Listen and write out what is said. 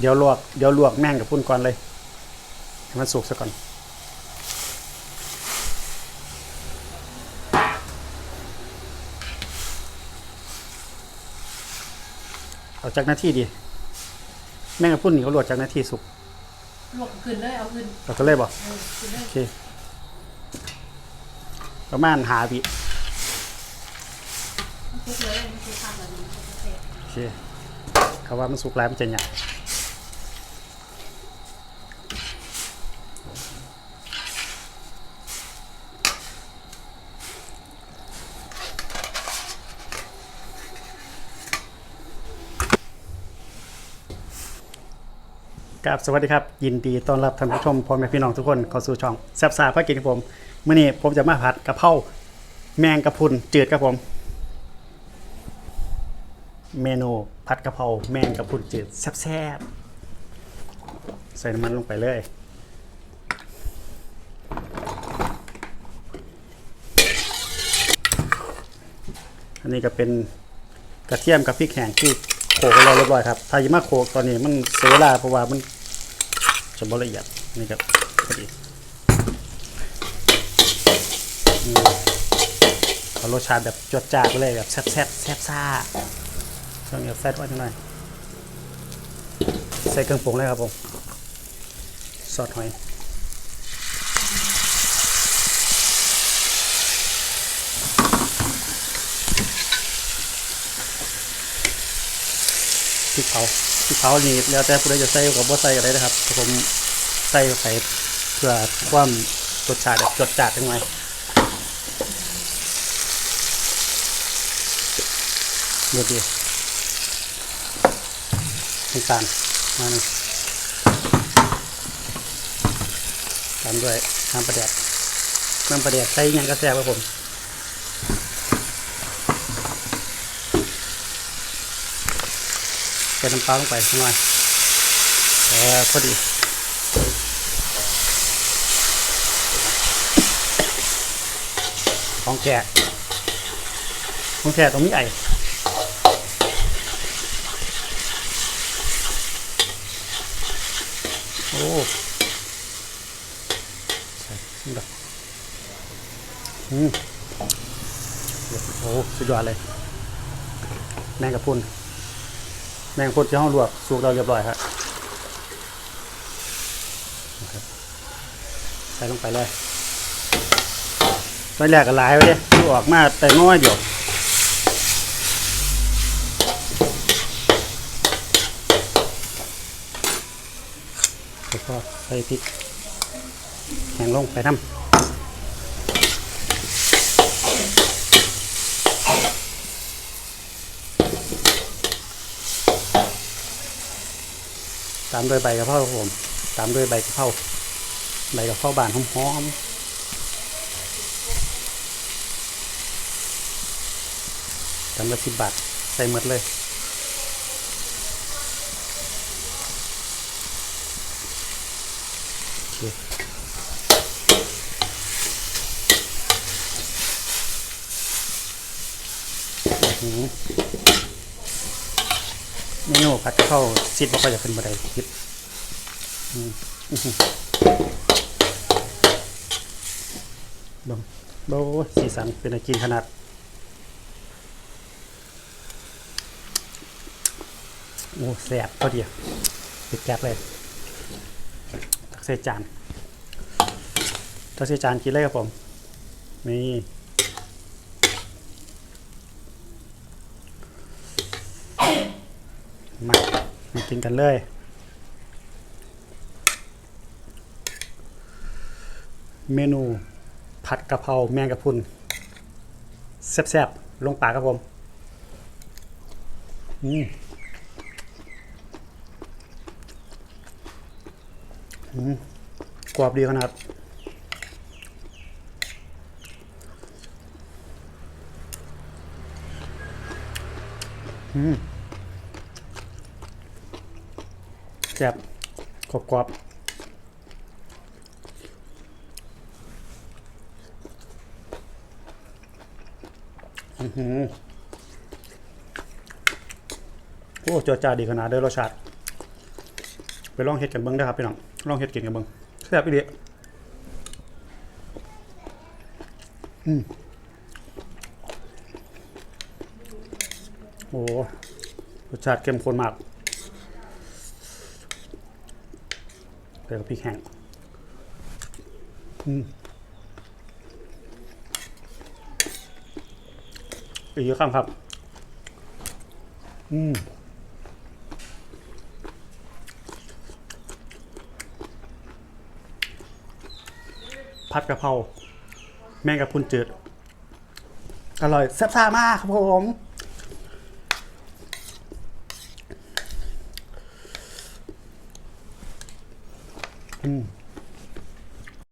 เดี๋ยวลวกเดี๋ยวลวกแม่งกับพุ่นก่อนเลยให้มันสุกซะก่อนเอาจากหน้าที่ดี แม่งกับพุ่นนี่เขาลวกจากหน้าที่สุกลวกขึ้นเลยเอาขึ้นเราก็เลยบอกเออขึ้นเลยโอเคประมาณหาวิมันคลุกเลยมันคลุกทำแบบนี้มันจะเสร็จโอเคเขาว่ามันสุกแล้วมันจะหยาบ ครับสวัสดีครับยินดีต้อนรับท่านผู้ชมพ่อแม่พี่น้องทุกคนเข้าสู่ช่องแซ่บซาภากินของผมเมื่อนี้ผมจะมาผัดกะเพราแมงกะพุนจืดครับผม เมนูผัดกะเพราแมงกะพุนจืดแซ่บๆใส่น้ำมันลงไปเลยอันนี้ก็เป็นกระเทียมกับพริกแห้งที่โขลกไว้แล้วเรียบร้อยครับถ้ายิ่มาโขลกตอนนี้มันเสียเวลาเพราะว่ามัน จะบ่ละเอียดนี่ครับพอดีเอารสชาติแบบจวดจ้าไปเลยแบบแซ่บแซ่บแซ่บซ่าช่วงนี้แฟตไว้หน่อยใส่เครื่องปรุงเลยครับผมซอสหอยพริกเผา พริกเผานี่แล้วแต่ผู้ใดจะใส่กับบ่ใส่ก็ได้นะครับผมใส่ไปเพื่อความรสชาติแบบจดจัดจังไงดูดีน้ำตาลมาหนึ่งตามด้วยน้ำปลาแดกน้ำปลาแดกใส่ยังก็แซ่บครับผม ส่น้ำปลาลงไปสักหน่อยแต่พอดีของแกะของแกะต้องมีไอโอ้ใส่นี่แบบอืมโอ้สุดยอดเลย แมงกะพรุน แมงคนที่ห้องลวกสุกเราเรียบร้อยครับใส่ลงไปเลยตอนแรกก็หลายไปเลยที่ออกมาแต่น้อยเดียวแล้วก็ใส่พริกแห้งลงไปทำ ตามด้วยใบกะเพราครับผม ตามด้วยใบกะเพราใบกะเพราบานหอมๆตามละสิบบาทใส่หมดเลยอเคอื้อหือเมนูผัดเพราซิดบ่ค่อยจะขึ้นบันไดคิดอืมอื้อหือเบังโบสีสันเป็นอะไรกินขนาดโอ้แสบพอดีอะปิดแก๊สเลยตักใส่จานตักใส่จานกินเลยครับผมนี่ มามากินกันเลย เมนูผัดกะเพราแมงกะพรุนแซ่บๆลงปากครับผมอืมอืมกรอบดีขนาดอืม แซ่บกรอบกรอบอือหือโอ้จอจาดีขนาดเด้อรสชาติไปลองเฮ็ดกันเบิ้งได้ครับพี่น้องลองเฮ็ดกินกันเบิ้งแซ่บอีเดียอืมโอ้รสชาติเข้มข้นมาก เดี๋ยวกับพริกแห้งอืมอีกเยอะข้ามครับ อืมผัดกะเพราแมงกะพรุนจืด อร่อยแซ่บซ่ามากครับผม